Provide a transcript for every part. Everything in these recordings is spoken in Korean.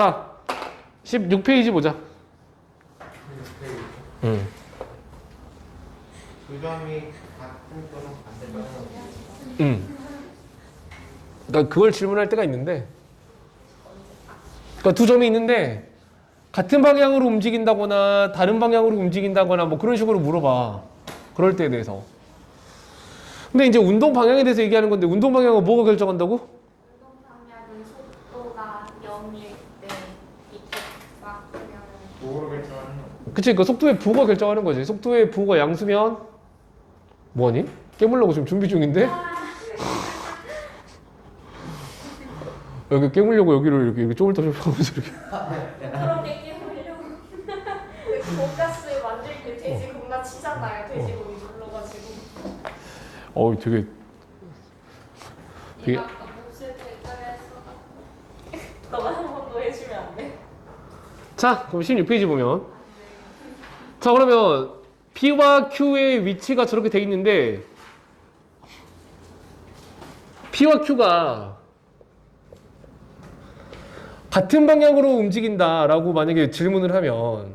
자, 16페이지 보자. 음. 두 점이 같은 또는 반대면 음. 그러니까 그걸 질문할 때가 있는데, 그러니까 두 점이 있는데 같은 방향으로 움직인다거나 다른 방향으로 움직인다거나 뭐 그런 식으로 물어봐. 그럴 때에 대해서. 근데 이제 운동 방향에 대해서 얘기하는 건데 운동 방향은 뭐가 결정한다고? 운동 방향은 속도가 0일 때 이렇게 막 그냥 도로 결정하는 거. 그치, 그 속도의 부호가 결정하는 거지. 속도의 부호가 양수면 뭐니? 깨물려고 지금 준비 중인데? 여기 깨물려고 여기를 이렇게, 이렇게 쪼물떠 하면서 이렇게. 그렇게 깨물려고 돈가스 만들 때 돼지 겁나 치잖아요 돼지 고기 눌러가지고 어우, 되게. 되게- 얘가 아까 몹쓸 대결해서 너가 한 번 더 해주면 안 돼? 자, 그럼 16페이지 보면. 자, 그러면 P와 Q의 위치가 저렇게 돼 있는데, P와 Q가 같은 방향으로 움직인다 라고 만약에 질문을 하면,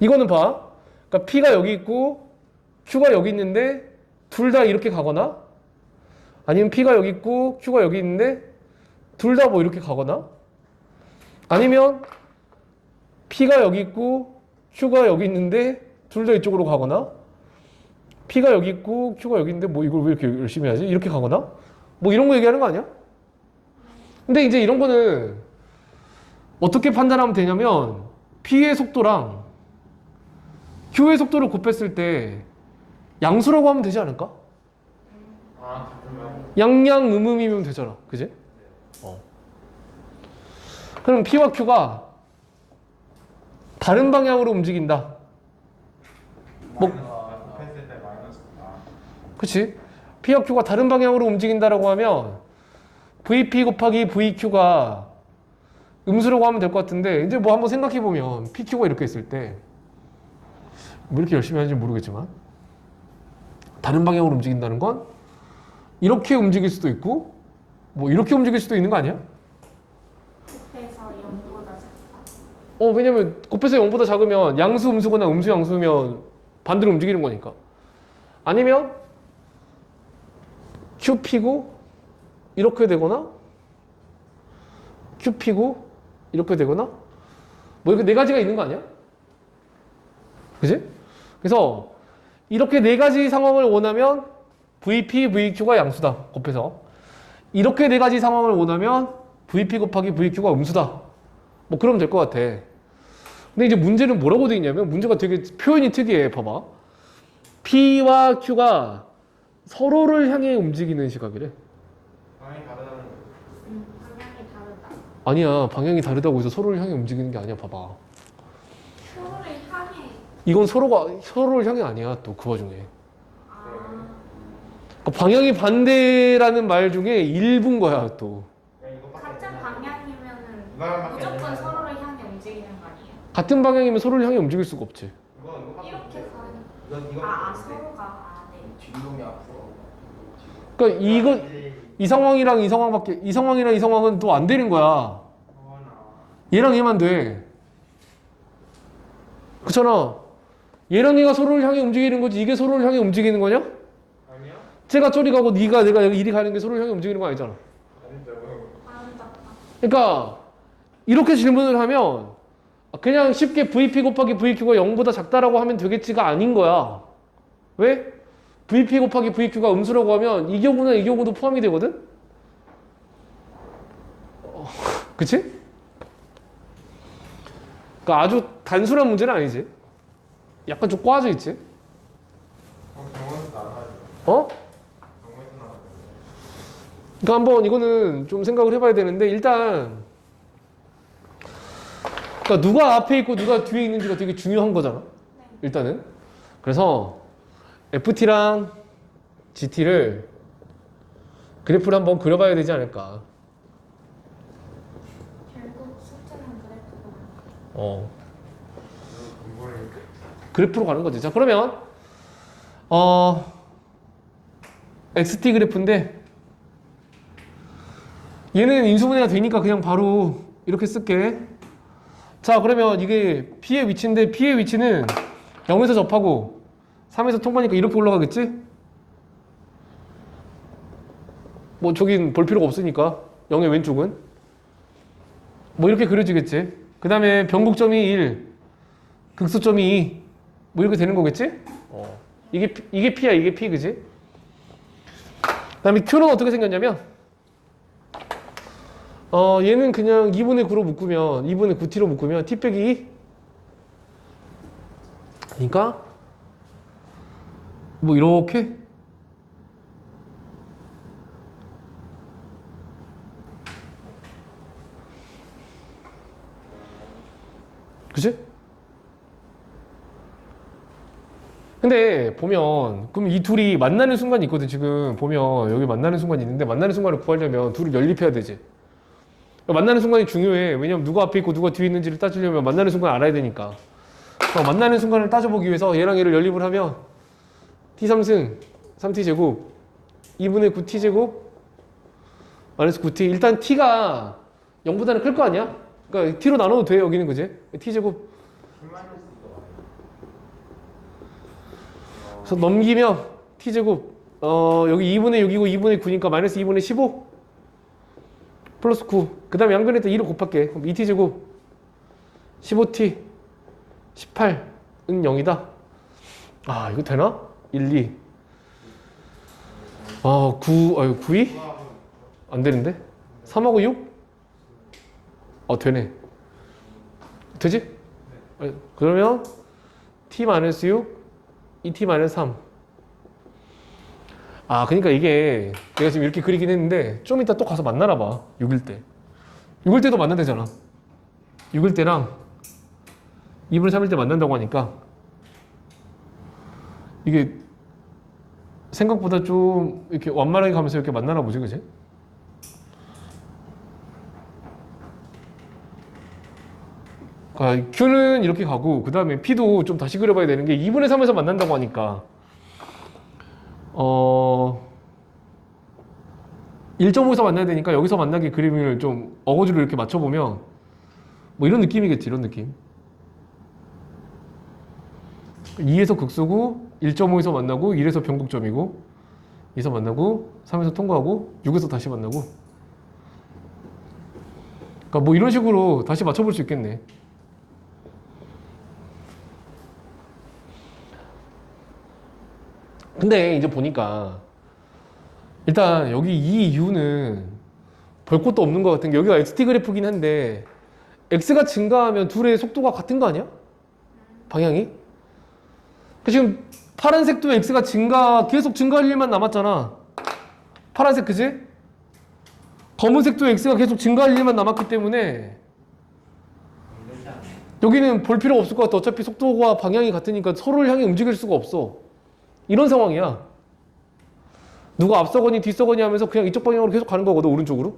이거는 봐. 그러니까 P가 여기 있고, Q가 여기 있는데, 둘 다 이렇게 가거나, 아니면 P가 여기 있고, Q가 여기 있는데, 둘 다 뭐 이렇게 가거나, 아니면 P가 여기 있고 Q가 여기 있는데 둘 다 이쪽으로 가거나 P가 여기 있고 Q가 여기 있는데 뭐 이걸 왜 이렇게 열심히 하지? 이렇게 가거나 뭐 이런 거 얘기하는 거 아니야? 근데 이제 이런 거는 어떻게 판단하면 되냐면 P의 속도랑 Q의 속도를 곱했을 때 양수라고 하면 되지 않을까? 아. 양양 음음이면 되잖아. 그지? 어. 그럼 P와 Q가 다른 방향으로 움직인다. 뭐- 그치? P와 Q가 다른 방향으로 움직인다라고 하면 VP 곱하기 VQ가 음수라고 하면 될 것 같은데 이제 뭐 한번 생각해 보면 PQ가 이렇게 있을 때뭐 이렇게 열심히 하는지 모르겠지만 다른 방향으로 움직인다는 건 이렇게 움직일 수도 있고 뭐 이렇게 움직일 수도 있는 거 아니야? 그래서 0보다 작다 어 왜냐면 곱해서 0보다 작으면 양수 음수거나 음수 양수면 반대로 움직이는 거니까 아니면 QP고 이렇게 되거나 QP고 이렇게 되거나 뭐 이렇게 네 가지가 있는 거 아니야? 그지? 그래서 이렇게 네 가지 상황을 원하면 VP, VQ가 양수다 곱해서 이렇게 네 가지 상황을 원하면 VP 곱하기 VQ가 음수다 뭐 그러면 될 것 같아. 근데 이제 문제는 뭐라고 돼 있냐면 문제가 되게 표현이 특이해. 봐봐. P와 Q가 서로를 향해 움직이는 시각이래. 방향이 다르다는 거. 음, 방향이 다르다 아니야. 방향이 다르다고 해서 서로를 향해 움직이는 게 아니야. 봐봐. 서로를 향해 이건 서로가 서로를 향해 아니야. 또 그 와중에. 아 그러니까 방향이 반대라는 말 중에 일부인 거야. 또. 같은? 방향이면은 움직이는 거 아니에요? 같은 방향이면 서로를 향해 움직일 수가 없지. 이거 이렇게. 가는 이건 이거. 아, 아 서로가 아 네. 뒷놈이 앞으로. 그러니까 이거 이 상황이랑 이 상황밖에 이 상황이랑 이 상황은 또 안 되는 거야. 이거나 얘랑 얘만 돼. 그렇잖아. 얘랑 얘가 서로를 향해 움직이는 거지. 이게 서로를 향해 움직이는 거냐? 아니야? 쟤가 저리 가고 네가 내가 이리 가는 게 서로를 향해 움직이는 거 아니잖아. 아니죠. 아름답다 그러니까 이렇게 질문을 하면 그냥 쉽게 VP 곱하기 VQ가 0보다 작다라고 하면 되겠지가 아닌 거야. 왜? VP 곱하기 VQ가 음수라고 하면 이 경우나 이 경우도 포함이 되거든? 어, 그치? 그러니까 아주 단순한 문제는 아니지. 약간 좀 꽈져 있지. 어, 그러니까 한번 이거는 좀 생각을 해봐야 되는데 일단 그러니까 누가 앞에 있고 누가 뒤에 있는지가 되게 중요한 거잖아. 일단은 그래서 FT랑 GT를 그래프를 한번 그려봐야 되지 않을까. 결국 숙제는 그래프가 어 그래프로 가는 거지. 자 그러면 어 XT 그래프인데 얘는 인수분해가 되니까 그냥 바로 이렇게 쓸게. 자, 그러면 이게 P의 위치인데 P의 위치는 0에서 접하고 3에서 통과니까 이렇게 올라가겠지? 뭐 저긴 볼 필요가 없으니까 0의 왼쪽은 뭐 이렇게 그려지겠지. 그 다음에 변곡점이 1, 극소점이 2, 뭐 이렇게 되는 거겠지? 어. 이게 이게 P야, 이게 P, 그지? 그 다음에 Q는 어떻게 생겼냐면 어, 얘는 그냥 2분의 9로 묶으면 2분의 9t로 묶으면 t 빼기 2 그러니까? 뭐 이렇게? 그치? 근데 보면 그럼 이 둘이 만나는 순간이 있거든 지금. 보면 여기 만나는 순간이 있는데 만나는 순간을 구하려면 둘을 연립해야 되지 만나는 순간이 중요해. 왜냐면 누가 앞에 있고 누가 뒤에 있는지를 따지려면 만나는 순간 알아야 되니까. 어, 만나는 순간을 따져보기 위해서 얘랑 얘를 연립을 하면 t3승 3t제곱 2분의 9t제곱 마이너스 9t 일단 t가 0보다는 클 거 아니야? 그러니까 t로 나눠도 돼 여기는 그지? t제곱. 그래서 넘기면 t제곱. 어 여기 2분의 6이고 2분의 9니까 마이너스 2분의 15 플러스 9 그 다음에 양변에다 2를 곱할게 그럼 2t제곱 15t 18은 0이다 아 이거 되나? 1, 2 아, 9, 아유, 9, 2? 안 되는데? 3하고 6? 어, 되네. 되지? 아니, 그러면 t 마이너스 6, 2t 마이너스 3. 아, 그러니까 이게 내가 지금 이렇게 그리긴 했는데 좀 이따 또 가서 만나나 봐. 6일 때. 6일 때도 만난대잖아. 6일 때랑 2분의 3일 때 만난다고 하니까 이게 생각보다 좀 이렇게 완만하게 가면서 이렇게 만나나 보지, 그지? 아, Q는 이렇게 가고 그 다음에 P도 좀 다시 그려봐야 되는 게 2분의 3에서 만난다고 하니까 어 1.5에서 만나야 되니까 여기서 만나게 그림을 좀 어거지로 이렇게 맞춰보면 뭐 이런 느낌이겠지 이런 느낌. 2에서 극수고 1.5에서 만나고 1에서 변곡점이고 2에서 만나고 3에서 통과하고 6에서 다시 만나고. 그러니까 뭐 이런 식으로 다시 맞춰볼 수 있겠네 근데 이제 보니까 일단 여기 이 이유는 볼 것도 없는 것 같은 게 여기가 xt 그래프긴 한데 x가 증가하면 둘의 속도가 같은 거 아니야? 방향이? 그 지금 파란색도 x가 증가 계속 증가할 일만 남았잖아. 파란색 그지? 검은색도 x가 계속 증가할 일만 남았기 때문에 여기는 볼 필요 없을 것 같아. 어차피 속도가 방향이 같으니까 서로를 향해 움직일 수가 없어. 이런 상황이야. 누가 앞서거니 뒤서거니 하면서 그냥 이쪽 방향으로 계속 가는 거거든 오른쪽으로.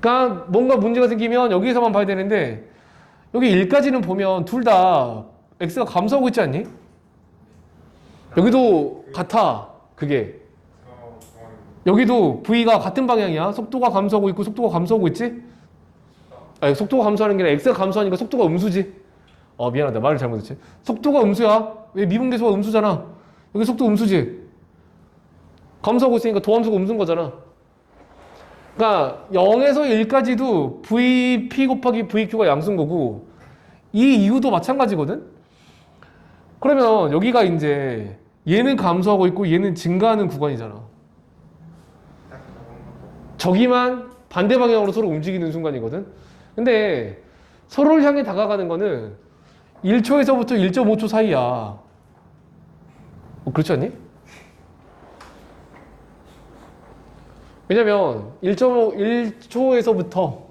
그러니까 뭔가 문제가 생기면 여기에서만 봐야 되는데 여기 1까지는 보면 둘 다 x가 감소하고 있지 않니? 여기도 같아 그게 여기도 v가 같은 방향이야 속도가 감소하고 있고 속도가 감소하고 있지? 아니 속도가 감소하는 게 아니라 x가 감소하니까 속도가 음수지 어 미안하다 말을 잘못했지 속도가 음수야 왜 미분계수가 음수잖아 여기 속도 음수지 감소하고 있으니까 도함수가 음수인 거잖아 그러니까 0에서 1까지도 vp 곱하기 vq가 양수인 거고 이 이유도 마찬가지거든 그러면 여기가 이제 얘는 감소하고 있고 얘는 증가하는 구간이잖아. 저기만 반대 방향으로 서로 움직이는 순간이거든. 근데 서로를 향해 다가가는 거는 1초에서부터 1.5초 사이야. 어, 그렇지 않니? 왜냐면 1.5, 1초에서부터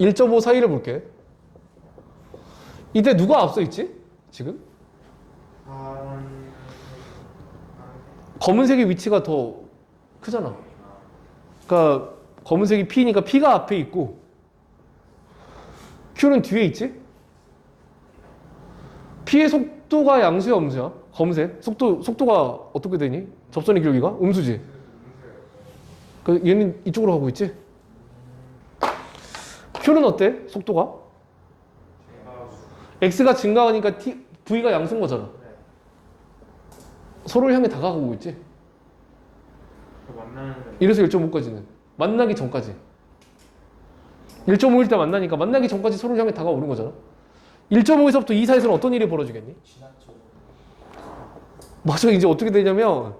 1.5 사이를 볼게. 이때 누가 앞서 있지? 지금? 검은색의 위치가 더 크잖아. 그러니까 검은색이 P니까 P가 앞에 있고 Q는 뒤에 있지? P의 속도가 양수야, 음수야? 검은색 속도 속도가 어떻게 되니? 접선의 기울기가 음수지. 그 얘는 이쪽으로 가고 있지? Q는 어때? 속도가? X가 증가하니까 T, V가 양수인 거잖아. 네. 서로를 향해 다가가고 있지? 그 이래서 1.5까지는 만나기 전까지 1.5일 때 만나니까 만나기 전까지 서로를 향해 다가오는 거잖아. 1.5에서부터 2 사이에서는 어떤 일이 벌어지겠니? 지나쳐. 맞아 이제 어떻게 되냐면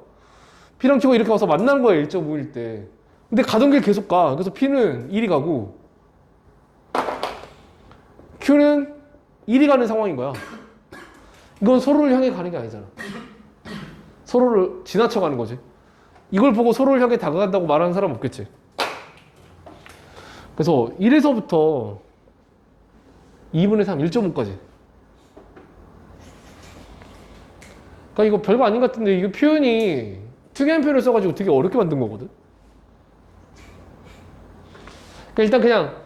P랑 Q가 이렇게 와서 만난 거야 1.5일 때. 근데 가던 길 계속 가. 그래서 P는 1이 가고 Q는 1이 가는 상황인 거야. 이건 서로를 향해 가는 게 아니잖아. 서로를 지나쳐 가는 거지. 이걸 보고 서로를 향해 다가간다고 말하는 사람 없겠지 그래서 1에서부터 2분의 3, 1.5까지 그러니까 이거 별거 아닌 것 같은데 이거 표현이 특이한 표현을 써가지고 되게 어렵게 만든 거거든. 그러니까 일단 그냥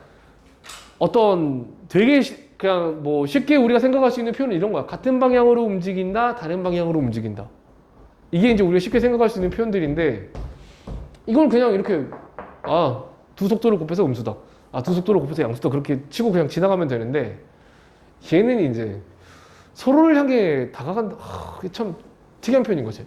어떤 되게 시- 그냥 뭐 쉽게 우리가 생각할 수 있는 표현은 이런 거야. 같은 방향으로 움직인다, 다른 방향으로 움직인다. 이게 이제 우리가 쉽게 생각할 수 있는 표현들인데 이걸 그냥 이렇게 아 두 속도를 곱해서 음수다. 아 두 속도를 곱해서 양수다. 그렇게 치고 그냥 지나가면 되는데 얘는 이제 서로를 향해 다가간다. 아, 참 특이한 표현인 거지.